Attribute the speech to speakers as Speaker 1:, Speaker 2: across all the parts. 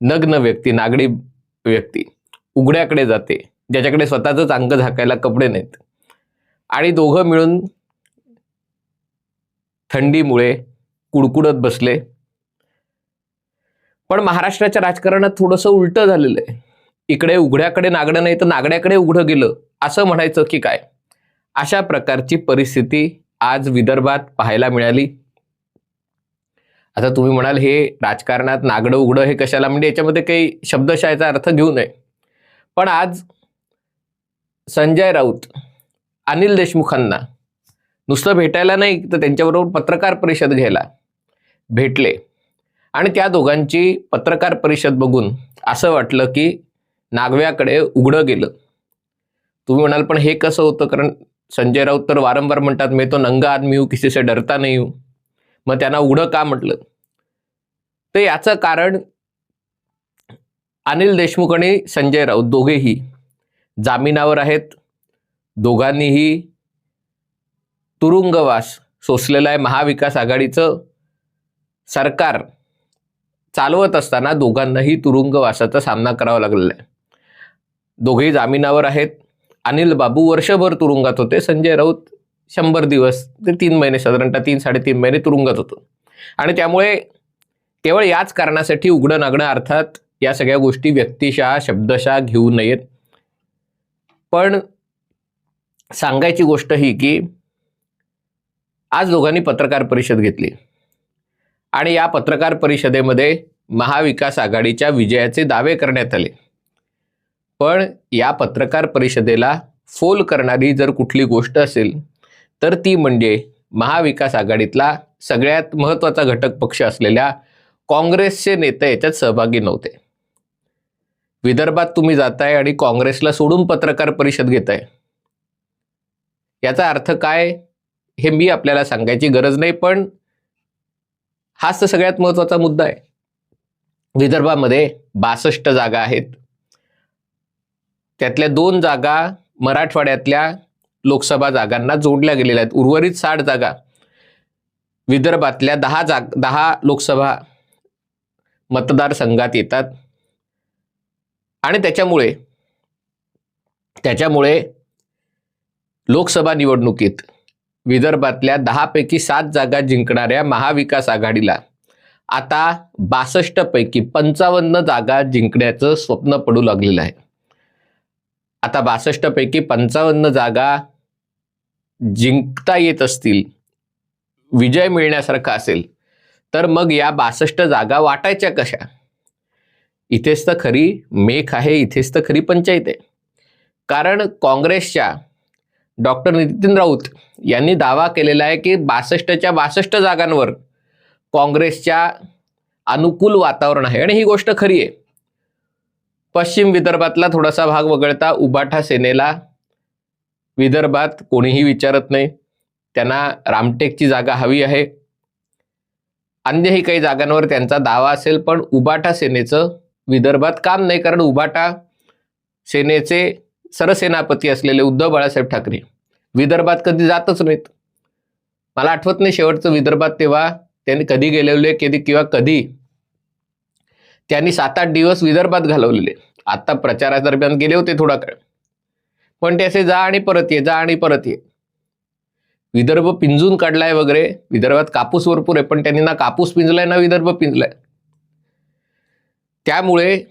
Speaker 1: नग्न व्यक्ती नागडी व्यक्ती उघड्याकडे जाते ज्याच्याकडे स्वतःच अंग झाकायला कपडे नाहीत. आणि दोघं मिळून थंडीमुळे कुडकुडत बसले. पण महाराष्ट्राच्या राजकारणात थोडंसं उलटं झालेलं आहे. इकडे उघड्याकडे नागडं नाही तर नागड्याकडे उघडं गेलं असं म्हणायचं की काय? अशा प्रकारची परिस्थिती आज विदर्भात पाहायला मिळाली. आता तुम्ही म्हणाल हे राजकारणात नागडं उघडं हे कशाला? म्हणजे याच्यामध्ये काही शब्दशहाचा अर्थ घेऊ नये. पण आज संजय राऊत अनिल देशमुखांना नुसतं भेटायला नाही तर त्यांच्याबरोबर पत्रकार परिषद घ्यायला भेटले. आणि त्या दोघांची पत्रकार परिषद बघून असं वाटलं की नागव्याकडे उघडं गेलं. तुम्ही म्हणाल पण हे कसं होतं? कारण संजय राऊत तर वारंवार म्हणतात मी तो नंगा आदमी हूं किसी से डरता नाही हूं मग त्यांना उघडं का म्हटलं? तर याचं कारण अनिल देशमुख आणि संजय राऊत दोघेही जामिनावर आहेत. दोघांनीही तुरुंगवास सोसलेला आहे. महाविकास आघाडीचं सरकार चालवत असताना दोघांनाही तुरुंगवासाचा सामना करावा लागलेला आहे. दोघेही जामिनावर आहेत. अनिल बाबू वर्षभर तुरुंगात होते. संजय राऊत शंभर दिवस ते तीन महिने साधारणतः तीन साडेतीन महिने तुरुंगात होतो. आणि त्यामुळे केवळ याच कारणासाठी उघडं नागणं अर्थात या सगळ्या गोष्टी व्यक्तिशः शब्दशः घेऊ नयेत. पण सांगायची गोष्ट ही की आज दोघांनी पत्रकार परिषद घेतली. आणि या पत्रकार परिषदेमध्ये महाविकास आघाडीच्या विजयाचे दावे करण्यात आले. पण या पत्रकार परिषदेला फोल करणारी जर कुठली गोष्ट असेल तर ती म्हणजे महाविकास आघाडीतला सगळ्यात महत्त्वाचा घटक पक्ष असलेल्या काँग्रेसचे नेते याच्यात सहभागी नव्हते. विदर्भात तुम्ही जाताय आणि काँग्रेसला सोडून पत्रकार परिषद घेताय. याचा अर्थ काय? हे मी आपल्याला सांगायची गरज नाही पण हाच तर सगळ्यात महत्त्वाचा मुद्दा आहे. विदर्भामध्ये बासष्ट जागा आहेत. त्यातल्या दोन जागा मराठवाड्यातल्या लोकसभा जागांना जोडल्या गेलेल्या आहेत. उर्वरित साठ जागा. विदर्भातल्या दहा जाग दहा लोकसभा मतदारसंघात येतात. आणि त्याच्यामुळे त्याच्यामुळे लोकसभा निवडणुकीत विदर्भातल्या दहापैकी सात जागा जिंकणाऱ्या महाविकास आघाडीला आता बासष्टपैकी पंचावन्न जागा जिंकण्याचं स्वप्न पडू लागलेलं आहे. आता बासष्टपैकी पंचावन्न जागा जिंकता येत असतील विजय मिळण्यासारखा असेल तर मग या बासष्ट जागा वाटायच्या कशा? इथेच तर खरी मेख आहे इथेच तर खरी पंचायत आहे. कारण काँग्रेसच्या डॉक्टर नितीन राऊत यांनी दावा केलेला आहे की बासष्टच्या बासष्ट जागांवर काँग्रेसच्या अनुकूल वातावरण आहे. आणि ही गोष्ट खरी आहे. पश्चिम विदर्भातला थोडासा भाग वगळता उबाठा सेनेला विदर्भात कोणीही विचारत नाही. त्यांना रामटेकची जागा हवी आहे. अन्यही काही जागांवर त्यांचा दावा असेल पण उबाटा सेनेचं विदर्भात काम नाही कारण उबाटा सेनेचे सरसेनापती असलेले उद्धव बाळासाहेब ठाकरे विदर्भात कधी जातच नाहीत. मला आठवत नाही शेवटचं विदर्भात तेव्हा त्यांनी कधी गेलेले कधी किंवा कधी त्यांनी सात आठ दिवस विदर्भात घालवलेले. आत्ता प्रचारादरम्यान गेले होते थोडा काळ. पण ते असे जा आणि परत ये जा आणि परत ये. विदर्भ पिंजून काढलाय वगैरे. विदर्भात कापूस भरपूर आहे पण त्यांनी ना कापूस पिंजलाय ना विदर्भ पिंजलाय. त्यामुळे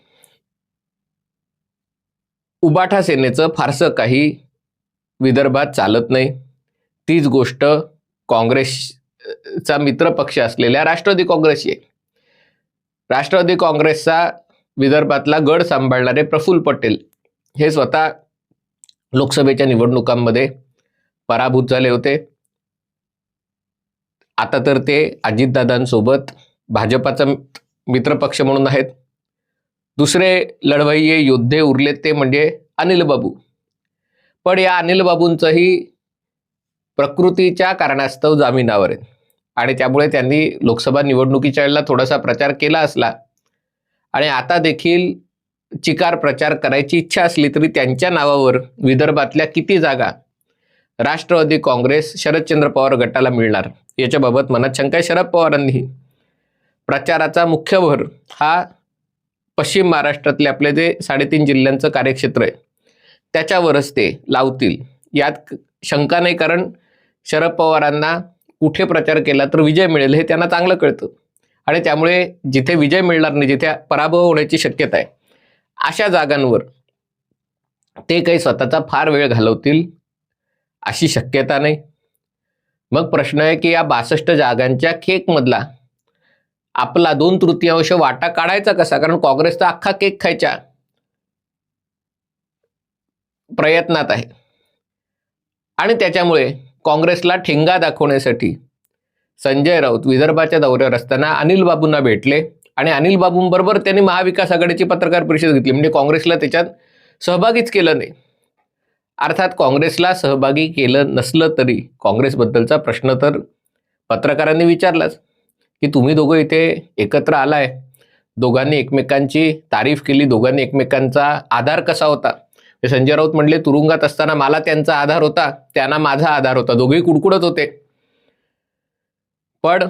Speaker 1: उबाठा सेनेचं फारसं काही विदर्भात चालत नाही. तीच गोष्ट काँग्रेसचा मित्रपक्ष असलेल्या राष्ट्रवादी काँग्रेसची आहे. राष्ट्रवादी काँग्रेसचा विदर्भातला गड सांभाळणारे प्रफुल्ल पटेल हे स्वतः लोकसभेच्या निवडणुकांमध्ये पराभूत झाले होते. आता तर ते अजितदादांसोबत भाजपाचा मित्रपक्ष म्हणून आहेत. दुसरे लढवय्ये योद्धे उरलेत ते म्हणजे अनिल बाबू. पण या अनिल बाबूंचंही प्रकृतीच्या कारणास्तव जामिनावर आहे आणि त्यामुळे त्यांनी लोकसभा निवडणुकीच्या वेळेला थोडासा प्रचार केला असला. आणि आता देखील चिकार प्रचार करायची इच्छा असली तरी त्यांच्या नावावर विदर्भातल्या किती जागा राष्ट्रवादी काँग्रेस शरदचंद्र पवार गटाला मिळणार. याच्याबाबत मनात शंका आहे शरद पवारांनी प्रचाराचा मुख्य भर हा पश्चिम महाराष्ट्रातले आपले जे साडेतीन जिल्ह्यांचं कार्यक्षेत्र आहे त्याच्यावरच ते लावतील. यात शंका नाही कारण शरद पवारांना कुठे प्रचार केला तर विजय मिळेल हे त्यांना चांगलं कळतं. आणि त्यामुळे जिथे विजय मिळणार नाही जिथे पराभव होण्याची शक्यता आहे अशा जागांवर ते काही स्वतःचा फार वेळ घालवतील. अशी शक्यता नाही. मग प्रश्न आहे की या बासष्ट जागांच्या केकमधला आपला दोन तृतीयांश वाटा काढायचा कसा? कारण काँग्रेसचा अख्खा केक खायच्या प्रयत्नात आहे. आणि त्याच्यामुळे काँग्रेसला ठेंगा दाखवण्यासाठी संजय राऊत विदर्भाच्या दौऱ्यावर असताना अनिल बाबूंना भेटले आणि अनिल बाबूंबरोबर त्यांनी महाविकास आघाडीची पत्रकार परिषद घेतली. म्हणजे काँग्रेसला त्याच्यात सहभागीच केलं नाही. अर्थात काँग्रेसला सहभागी केलं नसलं तरी काँग्रेसबद्दलचा प्रश्न तर पत्रकारांनी विचारलाच की तुम्ही दोघं इथे एकत्र आलाय. दोघांनी एकमेकांची तारीफ केली दोघांनी एकमेकांचा आधार कसा होता? संजय राऊत म्हणले तुरुंगात असताना मला त्यांचा आधार होता त्यांना माझा आधार होता. दोघेही कुडकुडत होते. पण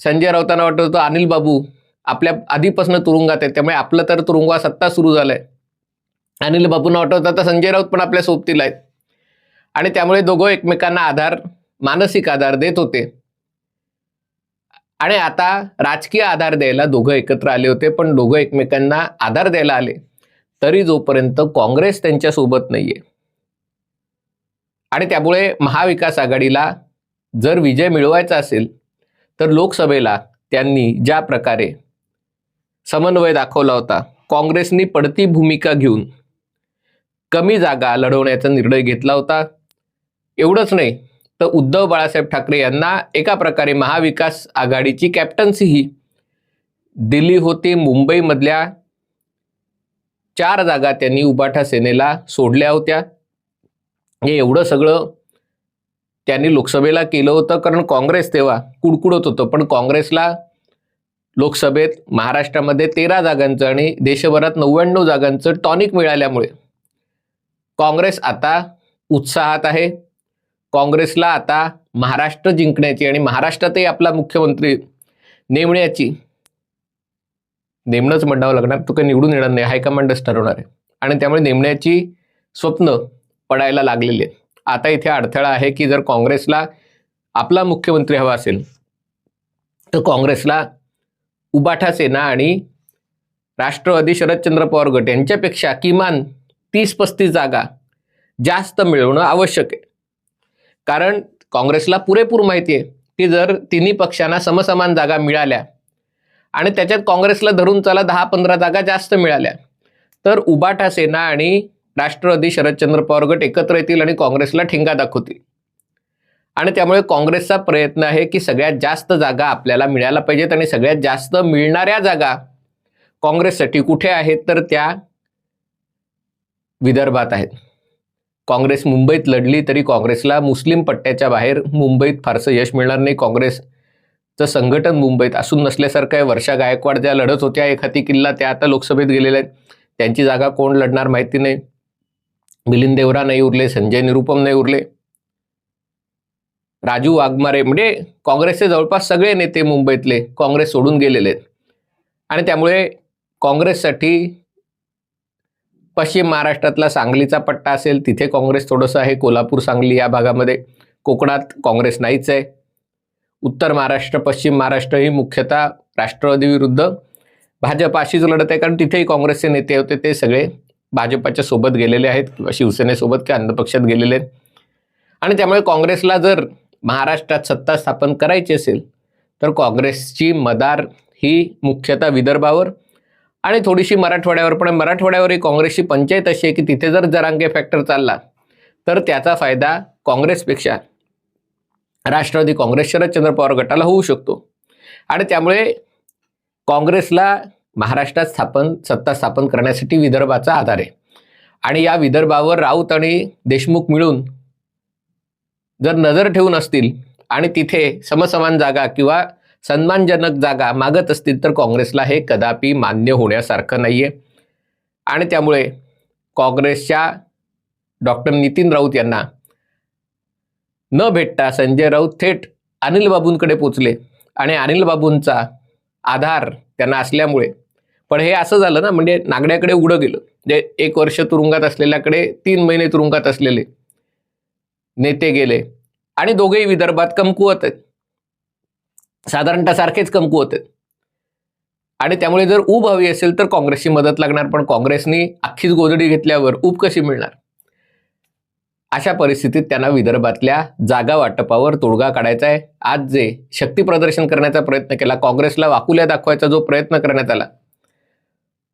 Speaker 1: संजय राऊतांना वाटत होतं अनिल बाबू आपल्या आधीपासून तुरुंगात आहे त्यामुळे आपलं तर तुरुंगा सत्ता सुरू झालाय. अनिल बाबूंना वाटत तर संजय राऊत पण आपल्या सोबतीला आहेत. आणि त्यामुळे दोघं एकमेकांना आधार मानसिक आधार देत होते. आणि आता राजकीय आधार द्यायला दोघं एकत्र आले होते पण दोघं एकमेकांना आधार द्यायला आले. तरी जोपर्यंत काँग्रेस त्यांच्यासोबत नाहीये. आणि त्यामुळे महाविकास आघाडीला जर विजय मिळवायचा असेल तर लोकसभेला त्यांनी ज्या प्रकारे समन्वय दाखवला होता काँग्रेसनी पडती भूमिका घेऊन कमी जागा लढवण्याचा निर्णय घेतला होता. एवढंच नाही तर उद्धव बाळासाहेब ठाकरे यांना एका प्रकारे महाविकास आघाडीची कॅप्टन्सीही दिली होती. मुंबईमधल्या चार जागा त्यांनी उबाठा सेनेला सोडल्या होत्या. हे एवढं सगळं त्यांनी लोकसभेला केलं होतं कारण काँग्रेस तेव्हा कुडकुडत होतं पण काँग्रेसला लोकसभेत महाराष्ट्रामध्ये तेरा जागांचं आणि देशभरात नव्याण्णव जागांचं टॉनिक मिळाल्यामुळे काँग्रेस आता उत्साहात आहे. काँग्रेसला आता महाराष्ट्र जिंकण्याची आणि महाराष्ट्रातही आपला मुख्यमंत्री नेमण्याची नेमणंच म्हणावं लागणार. तो काही निवडून येणार नाही. हायकमांडच ठरवणार आहे. आणि त्यामुळे नेमण्याची स्वप्न पडायला लागलेली आहेत. आता इथे अडथळा आहे की जर काँग्रेसला आपला मुख्यमंत्री हवा असेल तर काँग्रेसला उबाठा सेना आणि राष्ट्रवादी शरदचंद्र पवार गट यांच्यापेक्षा किमान तीस पस्तीस जागा जास्त मिळवणं आवश्यक आहे. कारण काँग्रेसला पुरेपूर माहिती आहे की जर तिन्ही पक्षांना समसमान जागा मिळाल्या आणि त्याच्यात काँग्रेसला धरून चला दहा पंधरा जागा जास्त मिळाल्या तर उबाटा सेना आणि राष्ट्रवादी शरदचंद्र पवार गट एकत्र येतील आणि काँग्रेसला ठेंगा दाखवतील. आणि त्यामुळे काँग्रेसचा प्रयत्न आहे की सगळ्यात जास्त जागा आपल्याला मिळायला पाहिजेत आणि सगळ्यात जास्त मिळणाऱ्या जागा काँग्रेससाठी कुठे आहेत तर त्या विदर्भात आहेत. काँग्रेस मुंबईत लढली तरी काँग्रेसला मुस्लिम पट्ट्याच्या बाहेर मुंबईत फारसं यश मिळणार नाही. काँग्रेसचं संघटन मुंबईत असून नसल्यासारखं आहे. वर्षा गायकवाड ज्या लढत होत्या एखादी किल्ला त्या आता लोकसभेत गेलेल्या आहेत. त्यांची जागा कोण लढणार माहिती नाही. मिलिंद देवरा नाही उरले संजय निरुपम नाही उरले. राजू वाघमारे म्हणजे काँग्रेसचे जवळपास सगळे नेते मुंबईतले काँग्रेस सोडून गेलेले आहेत. आणि त्यामुळे काँग्रेससाठी पश्चिम महाराष्ट्रातला सांगलीचा पट्टा असेल तिथे काँग्रेस थोडंसं आहे कोल्हापूर सांगली या भागामध्ये. कोकणात काँग्रेस नाहीच आहे. उत्तर महाराष्ट्र पश्चिम महाराष्ट्र ही मुख्यतः राष्ट्रवादी विरुद्ध भाजप अशीच लढत आहे कारण तिथेही काँग्रेसचे नेते होते ते सगळे भाजपाच्या सोबत गेलेले आहेत किंवा शिवसेनेसोबत किंवा अन्य पक्षात गेलेले आहेत. आणि त्यामुळे काँग्रेसला जर महाराष्ट्रात सत्ता स्थापन करायची असेल तर काँग्रेसची मदार ही मुख्यतः विदर्भावर आणि थोडीशी मराठवाड्यावर पण मराठवाड्यावरही काँग्रेसची पंचायत अशी आहे की तिथे जर जरांगे फॅक्टर चालला तर त्याचा फायदा काँग्रेसपेक्षा राष्ट्रवादी काँग्रेस शरदचंद्र पवार गटाला होऊ शकतो. आणि त्यामुळे काँग्रेसला महाराष्ट्रात स्थापन सत्ता स्थापन करण्यासाठी विदर्भाचा आधार आहे. आणि या विदर्भावर राऊत आणि देशमुख मिळून जर नजर ठेवून असतील आणि तिथे समसमान जागा किंवा सन्मानजनक जागा मागत असतील तर काँग्रेसला हे कदापि मान्य होण्यासारखं नाही आहे आणि त्यामुळे काँग्रेसच्या डॉक्टर नितीन राऊत यांना न भेटता संजय राऊत थेट अनिल बाबूंकडे पोचले. आणि अनिल बाबूंचा आधार त्यांना असल्यामुळे पण हे असं झालं ना म्हणजे नागड्याकडे उडं गेलं. म्हणजे एक वर्ष तुरुंगात असलेल्याकडे तीन महिने तुरुंगात असलेले नेते गेले. आणि दोघेही विदर्भात कमकुवत आहेत. साधारणतः सारखेच कमकुवत आहेत आणि त्यामुळे जर ऊब हवी असेल तर काँग्रेसची मदत लागणार पण काँग्रेसनी अख्खीच गोधडी घेतल्यावर ऊब कशी मिळणार? अशा परिस्थितीत त्यांना विदर्भातल्या जागा वाटपावर तोडगा काढायचा आहे. आज जे शक्ती प्रदर्शन करण्याचा प्रयत्न केला काँग्रेसला वाकुल्या दाखवायचा जो प्रयत्न करण्यात आला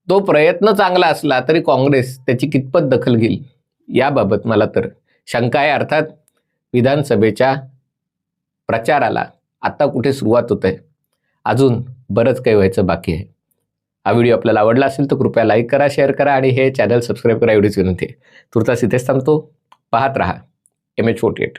Speaker 1: तो प्रयत्न चांगला असला तरी काँग्रेस त्याची कितपत दखल घेईल याबाबत मला तर शंका आहे. अर्थात विधानसभेच्या प्रचाराला आत्ता कुठे सुरुवात होत आहे अजून बरंच काही व्हायचं बाकी आहे. हा व्हिडिओ आपल्याला आवडला असेल तर कृपया लाईक करा शेअर करा आणि हे चॅनल सबस्क्राईब करा एवढीच विनंती आहे. तुर्तास इथेच थांबतो. पाहत राहा. M H forty eight